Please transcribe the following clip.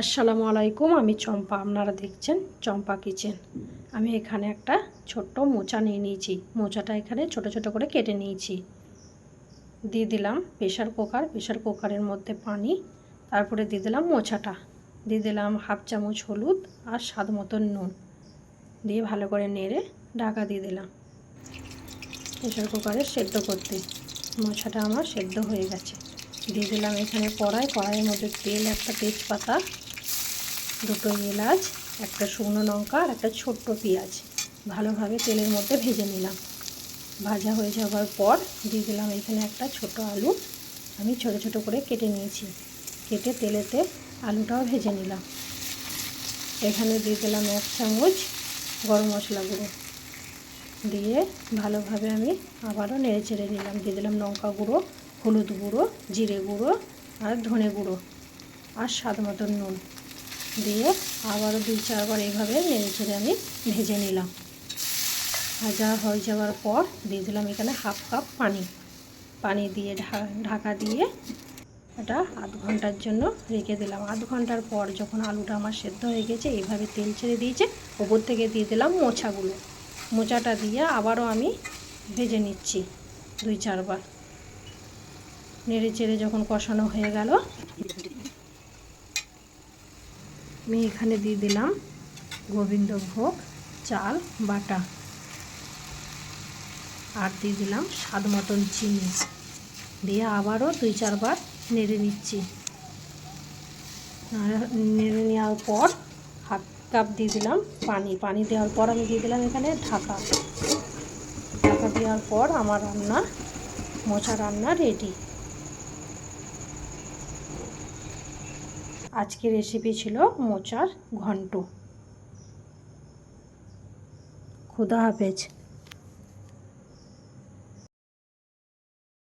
আসসালামু আলাইকুম, আমি চম্পা। আপনারা দেখছেন চম্পা কিচেন। আমি এখানে একটা ছোট্ট মোচা নিয়ে নিয়েছি। মোচাটা এখানে ছোট ছোট করে কেটে নিয়েছি। দিয়ে দিলাম প্রেশার কুকার। প্রেশার কুকারের মধ্যে পানি, তারপরে দিয়ে দিলাম মোচাটা। দিয়ে দিলাম হাফ চামচ হলুদ আর স্বাদ মতন নুন। দিয়ে ভালো করে নেড়ে ঢাকা দিয়ে দিলাম। প্রেশার কুকারে সেদ্ধ করতে। মোচাটা আমার সেদ্ধ হয়ে গেছে। দিয়ে দিলাম এখানে কড়াই। কড়াইয়ের মধ্যে তেল, একটা তেজপাতা দুটো এলাচ, একটা শুকনো লঙ্কা আর একটা ছোট্ট পেঁয়াজ। ভালোভাবে তেলের মধ্যে ভেজে নিলাম। ভাজা হয়ে যাওয়ার পর দিয়ে দিলাম এখানে একটা ছোট আলু। আমি ছোট ছোট করে কেটে নিয়েছি। কেটে তেলেতে আলুটাও ভেজে নিলাম। এখানে দিয়ে দিলাম এক চামচ গরম মশলা গুঁড়ো। দিয়ে ভালোভাবে আমি আবারও নেড়ে চেড়ে নিলাম। দিয়ে দিলাম লঙ্কা গুঁড়ো, হলুদ গুঁড়ো, জিরে গুঁড়ো আর ধনে গুঁড়ো আর স্বাদ মতন নুন। দিয়ে আবারও দুই চারবার এইভাবে নেড়ে চেড়ে আমি ভেজে নিলাম। ভাজা হয়ে যাওয়ার পর দিয়ে দিলাম এখানে হাফ কাপ পানি। পানি দিয়ে ঢাকা দিয়ে এটা আধ ঘণ্টার জন্য রেখে দিলাম। আধ ঘণ্টার পর যখন আলুটা আমার সেদ্ধ হয়ে গেছে, এইভাবে তেল ছেড়ে দিয়েছে। ওপর থেকে দিয়ে দিলাম মোচাগুলো। মোচাটা দিয়ে আবারও আমি ভেজে নিচ্ছি দুই চারবার। নেড়ে চেড়ে যখন কষানো হয়ে গেল আমি এখানে দিয়ে দিলাম গোবিন্দভোগ, চাল, বাটা। আর দিয়ে দিলাম স্বাদ মতন চিনি। দিয়ে আবারও দুই, চারবার নেড়ে নিচ্ছি। নেড়ে নেওয়ার পর হাফ কাপ দিয়ে দিলাম পানি। পানি দেওয়ার পর আমি দিয়ে দিলাম এখানে ঢাকা। ঢাকা দেওয়ার পর আমার রান্না মোচা রান্না রেডি। আজকের রেসিপি ছিল মোচার ঘন্ট। খুদা হাফেজ।